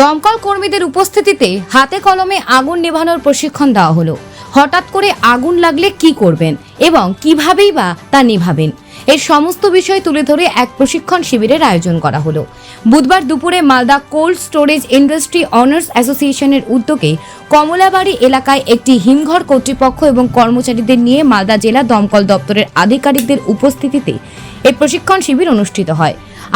দমকল কর্মীদের উপস্থিতিতে হাতে কলমে আগুন নেভানোর প্রশিক্ষণ দেওয়া হলো। হঠাৎ করে আগুন লাগলে কি করবেন এবং কিভাবেই বা তা নিভাবেন? এর সমস্ত বিষয় তুলে ধরে এক প্রশিক্ষণ শিবিরের আয়োজন করা হলো। বুধবার দুপুরে Malda cold storage industry owners অ্যাসোসিয়েশনের উদ্যোগে কমলাবাড়ি এলাকায় একটি হিমঘর কর্তৃপক্ষ এবং কর্মচারীদের নিয়ে মালদা জেলা দমকল দপ্তরের আধিকারিকদের উপস্থিতিতে এই প্রশিক্ষণ শিবির অনুষ্ঠিত হয়।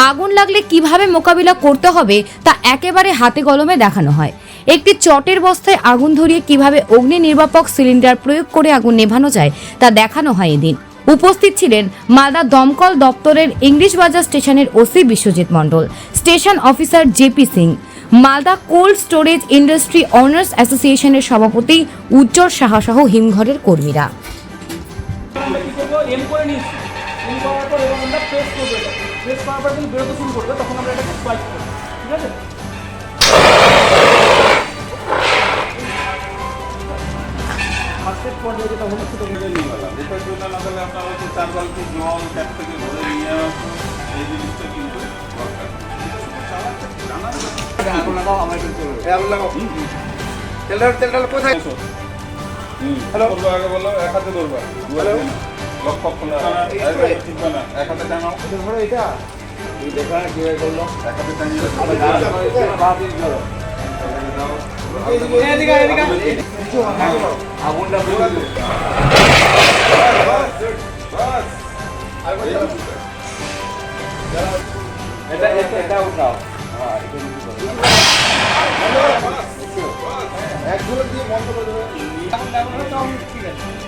আগুন লাগলে কীভাবে মোকাবিলা করতে হবে তা একেবারে হাতে কলমে দেখানো হয়। একটি চটের বস্তায় আগুন ধরিয়ে কীভাবে অগ্নি নির্বাপক সিলিন্ডার প্রয়োগ করে আগুন নেভানো যায়, তা দেখানো হয় এদিন। উপস্থিত ছিলেন মালদা দমকল দপ্তরের ইংলিশ বাজার স্টেশনের OC Biswajit Mondal, station officer JP Singh, Malda cold storage industry owners অ্যাসোসিয়েশনের সভাপতি উজ্জ্বল সাহা সহ হিমঘরের কর্মীরা। আমরা কী যেটা হলো সেটা থেকে নিয়ে গেলাম এটার জন্য না তাহলে আপনার হচ্ছে চার বালতি জল ট্যাপ থেকে ভরে নিয়ে এই জিনিসটা কিন্তু দরকার। হ্যালো। করব আগে বলো এক হাতে ধরবা। হাতে না। লক্ষ্য খোলা। এক না এক হাতে টাঙাও। এক হাতে টাঙিয়ে আগুনটা বুঝে দেবে এটা এটা উঠাও হ্যাঁ একগুলো দিয়ে বন্ধ করে দেবে ঠিক আছে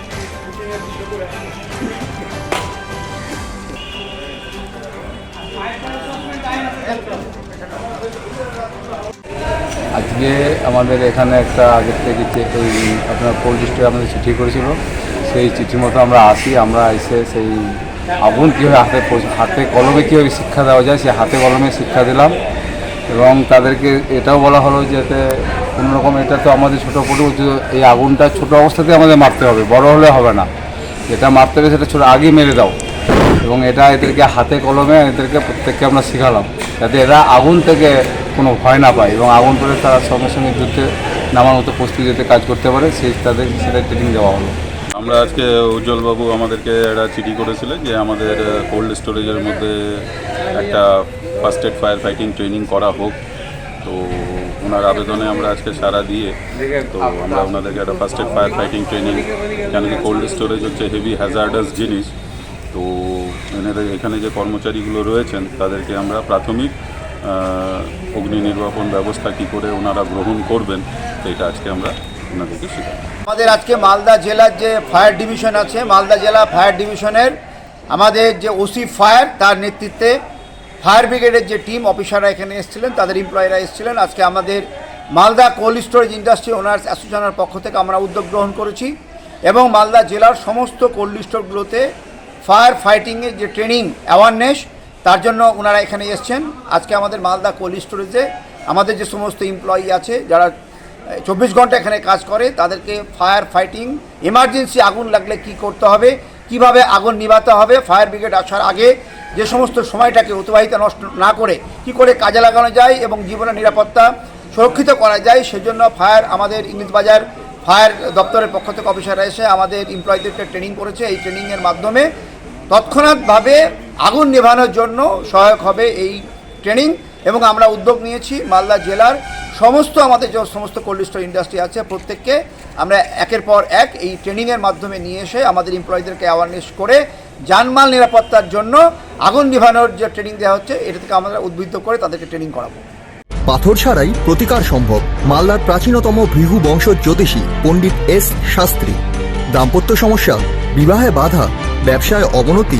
আজকে আমাদের এখানে একটা আগের থেকে যে ওই আপনার স্টোরে আমাদের চিঠি করেছিল, সেই চিঠি মতো আমরা আসি, আমরা এসে সেই আগুন কীভাবে হাতে হাতে কলমে কীভাবে শিক্ষা দেওয়া যায়, সেই হাতে কলমে শিক্ষা দিলাম এবং তাদেরকে এটাও বলা হলো যাতে কোনো রকম এটা তো আমাদের ছোটো পটু এই আগুনটা ছোটো অবস্থাতে আমাদের মারতে হবে, বড় হলে হবে না। যেটা মারতে হবে সেটা ছোটো আগেই মেরে দাও। এবং এটা এদেরকে হাতে কলমে এদেরকে প্রত্যেককে আমরা শেখালাম, যাতে এরা আগুন থেকে কোনো ভয় না পায় এবং আগুন পরে তারা সঙ্গে সঙ্গে যুদ্ধে নামার মতো প্রস্তুতিতে কাজ করতে পারে, সেই তাদের সেটা ট্রেনিং দেওয়া হলো। আমরা আজকে উজ্জ্বলবাবু আমাদেরকে একটা চিঠি করেছিলেন যে আমাদের কোল্ড স্টোরেজের মধ্যে একটা first aid fire fighting training করা হোক। তো ওনার আবেদনে আমরা আজকে সারা দিয়ে তো আমরা ওনাদেরকে একটা first aid fire fighting training কেন কি কোল্ড স্টোরেজ হচ্ছে হেভি হ্যাজার্ডাস জিনিস। তো এনাদের এখানে যে কর্মচারীগুলো রয়েছেন, তাদেরকে আমরা প্রাথমিক অগ্নি নির্বাপন ব্যবস্থা কী করে ওনারা গ্রহণ করবেন সেটা আজকে আমরা ওনাদেরকে শেখাবো। আমাদের আজকে মালদা জেলার যে ফায়ার ডিভিশন আছে, মালদা জেলা ফায়ার ডিভিশনের আমাদের যে ওসি ফায়ার, তার নেতৃত্বে ফায়ার ব্রিগেডের যে টিম, অফিসাররা এখানে এসেছিলেন, তাদের এমপ্লয়িরা এসেছিলেন। আজকে আমাদের Malda cold storage industry owners অ্যাসোসিয়েশনের পক্ষ থেকে আমরা উদ্যোগ গ্রহণ করেছি এবং মালদা জেলার সমস্ত কোল্ড স্টোরগুলোতে ফায়ার ফাইটিংয়ের যে ট্রেনিং অ্যাওয়ারনেস তার জন্য ওনারা এখানে এসছেন। আজকে আমাদের মালদা কোল্ড স্টোরেজে আমাদের যে সমস্ত এমপ্লয়ি আছে, যারা চব্বিশ ঘণ্টা এখানে কাজ করে, তাদেরকে ফায়ার ফাইটিং এমার্জেন্সি আগুন লাগলে কি করতে হবে, কীভাবে আগুন নিভাতে হবে ফায়ার ব্রিগেড আসার আগে যে সমস্ত সময়টাকে অতিবাহিত নষ্ট না করে কি করে কাজে লাগানো যায় এবং জীবনের নিরাপত্তা সুরক্ষিত করা যায়, সেজন্য ফায়ার আমাদের ইংলিশ বাজার ফায়ার দপ্তরের পক্ষ থেকে অফিসাররা এসে আমাদের এমপ্লয়ীদেরকে ট্রেনিং করেছে। এই ট্রেনিংয়ের মাধ্যমে তৎক্ষণাৎভাবে আগুন নেভানোর জন্য সহায়ক হবে এই ট্রেনিং এবং আমরা উদ্যোগ নিয়েছি মালদা জেলার সমস্ত আমাদের যে সমস্ত কোল্ড স্টোর ইন্ডাস্ট্রি আছে প্রত্যেককে আমরা একের পর এক এই ট্রেনিংয়ের মাধ্যমে নিয়ে এসে আমাদের এমপ্লয়ীদেরকে অ্যাওয়ারনেস করে যানমাল নিরাপত্তার জন্য আগুন নিভানোর যে ট্রেনিং দেওয়া হচ্ছে, এটা থেকে আমরা উদ্বুদ্ধ করে তাদেরকে ট্রেনিং করাবো। পাথর ছাড়াই প্রতিকার সম্ভব মালদার প্রাচীনতম ভৃগু বংশ জ্যোতিষী পণ্ডিত এস শাস্ত্রী। দাম্পত্য সমস্যা, বিবাহে বাধা, ব্যবসায় অবনতি